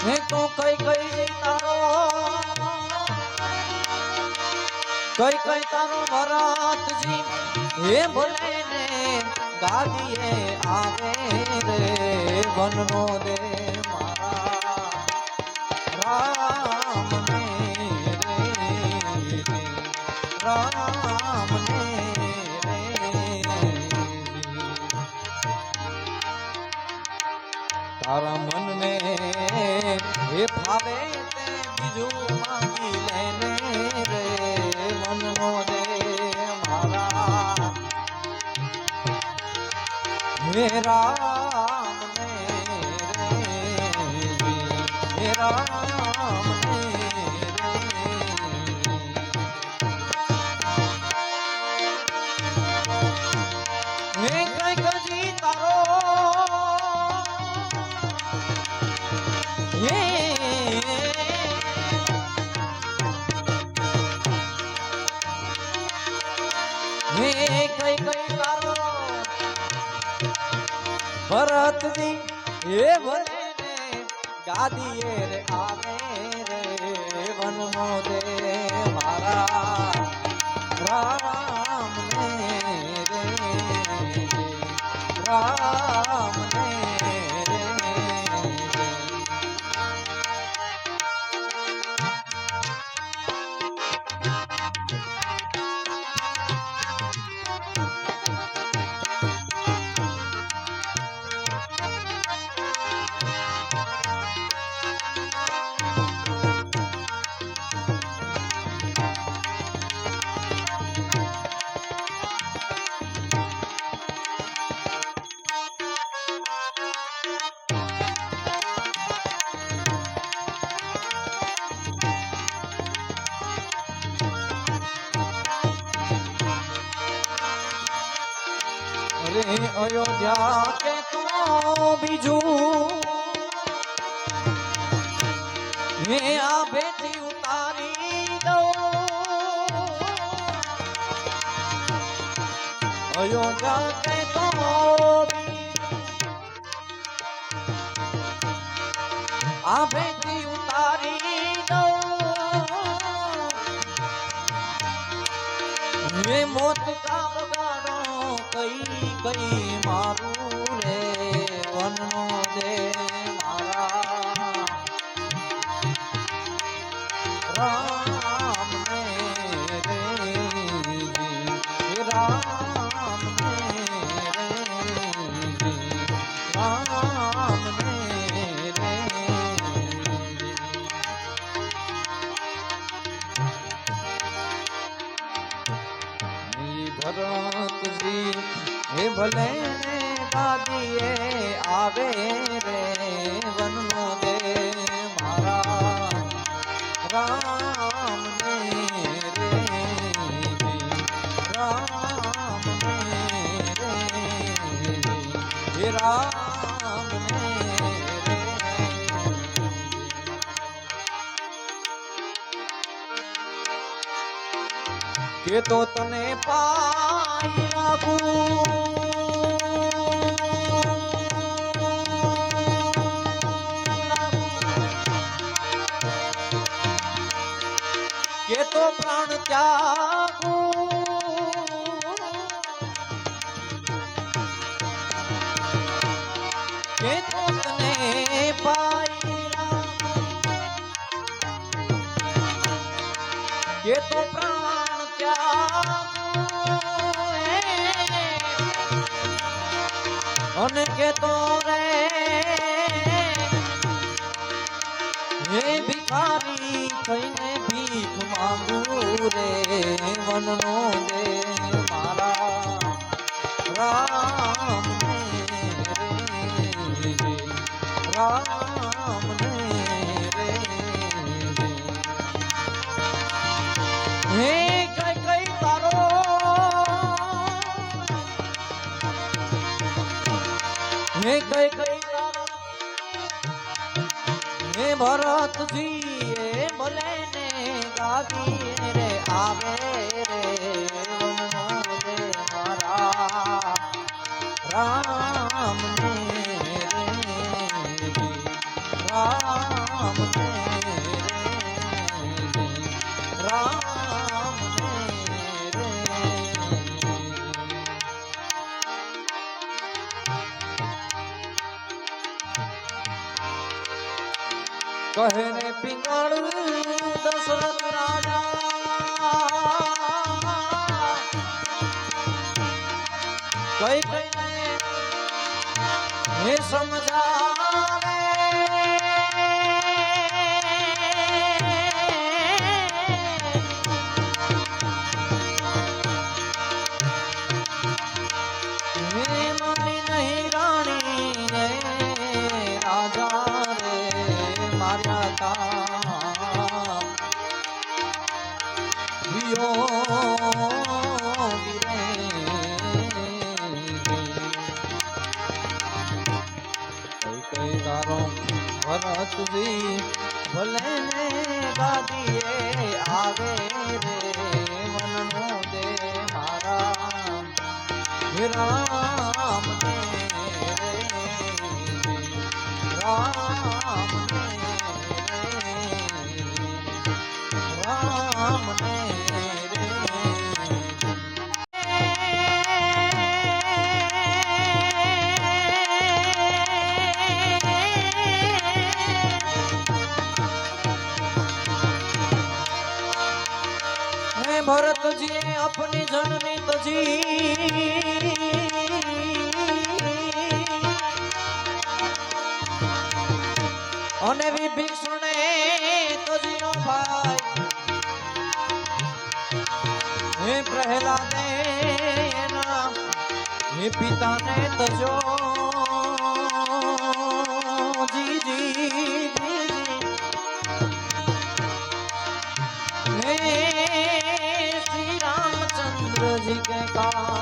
હે તો કઈ કઈ તારો કઈ કઈ તારો ભરતજી હે ભલે ને ગાદીએ આવે રે વનનો દે મારા રામ રે રામ તારા મનને એ ફાવે તે બીજું માંગી લેને રે મનનો દે મારા. હે રામ કઈ કઈ તારો ભરતજી હે ભલે ને ગાદીએ રે આવે રે વનમો દે મારા રામ ને રે રામ અરે અયોધ્યા કે તું બીજું? હે આ ભેટી ઉતારી દો અયોધ્યા કે તું આ ભેટી ઉતારી દો હે મોત કા બગાડો કઈ કઈ મારું રે વનનો દે મારા. રામ રે રામ રે. રામ હે ભલે ને દાદીએ આવે રે વનનો દે મારા. રામ રે રામ રે રામ કે તો તને પાઈ કે પ્રાણ ત્યાગુ. કે તને પાઈ કે તો પ્રાણ ત્યાગ. અને કે તો રે. ભિખારી વનનો દે મારા રામ એ ભલે ને રે આવે રે મારા રામ ને રામ ને રામ પિંગળ દશરથ રાજા. કઈ કઈ હે ભરતજી ભલે ને ગાદીએ આવે રે મનનો દે મારા. રામ રામ હે ભરતજી अपनी जननी તજી અને વિભીષણે તજીનો ભાઈ હે પ્રહલાદે એના હે પિતાને તજો 好